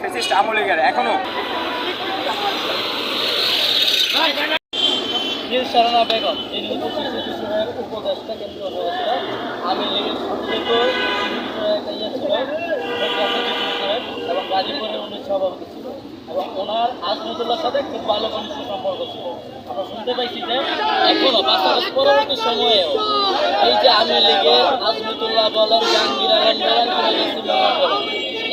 Fascist আমলিগের এখনও। দিলশারানা বেগম যিনি হচ্ছে শিশু বিষয়ের উপদেষ্টা কেন্দ্রীয় আমি লীগের সচেতন একটা ছিল প্রজ্ঞাপন শিশু বিষয়ক এবং গাজীপুরের উনি সভাপতি এবং ওনার আজমতুল্লার সাথে খুব ভালো সম্পর্ক ছিল। আমরা শুনতে পাইছি যে এখনও পাশাপাশি পরবর্তী সময়েও এই যে আমি লীগের আজমতুল্লাহ বলেন, জাহাঙ্গীর আলম বলেন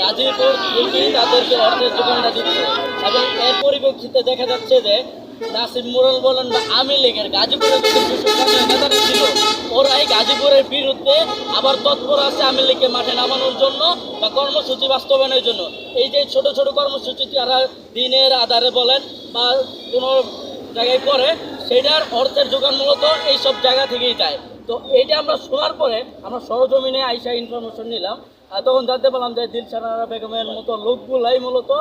গাজীপুর থেকেই তাদেরকে অর্থের যোগানটা দিচ্ছে এবং এর পরিপ্রেক্ষিতে দেখা যাচ্ছে যে নাসিম মুরল বলেন বা আমি লীগের গাজীপুরের নেতারা ছিল ওরা এই গাজীপুরের বিরুদ্ধে আবার তৎপর আছে আমি লীগকে মাঠে নামানোর জন্য বা কর্মসূচি বাস্তবায়নের জন্য। এই যে ছোট ছোট কর্মসূচি তারা দিনের আধারে বলেন বা কোনো জায়গায় করে, সেটার অর্থের যোগান মূলত এইসব জায়গা থেকেই যায়। তো এইটা আমরা শোনার পরে আমরা সরজমিনে আইসা ইনফরমেশন নিলাম। তখন জানতে পারলাম যে দিলশানা বেগমের মতো লোকগুলাই মূলত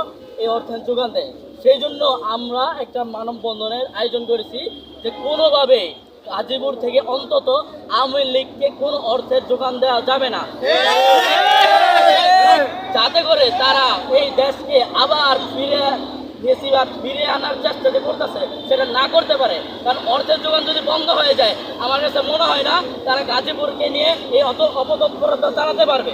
এই অর্থায়ন যোগান দেয়। সেই জন্য আমরা একটা মানববন্ধনের আয়োজন করেছি যে কোনোভাবে গাজীপুর থেকে অন্তত আওয়ামী লীগকে কোনো অর্থের যোগান দেওয়া যাবে না। যাতে করে তারা এই দেশকে আবার ফিরে বেশিরভাগ ফিরে আনার চেষ্টা যে করতেছে, সেটা না করতে পারে। কারণ অর্থের যোগান যদি বন্ধ হয়ে যায়, আমার কাছে মনে হয় না তারা গাজীপুরকে নিয়ে এই অত অপতৎপরতা চালাতে পারবে।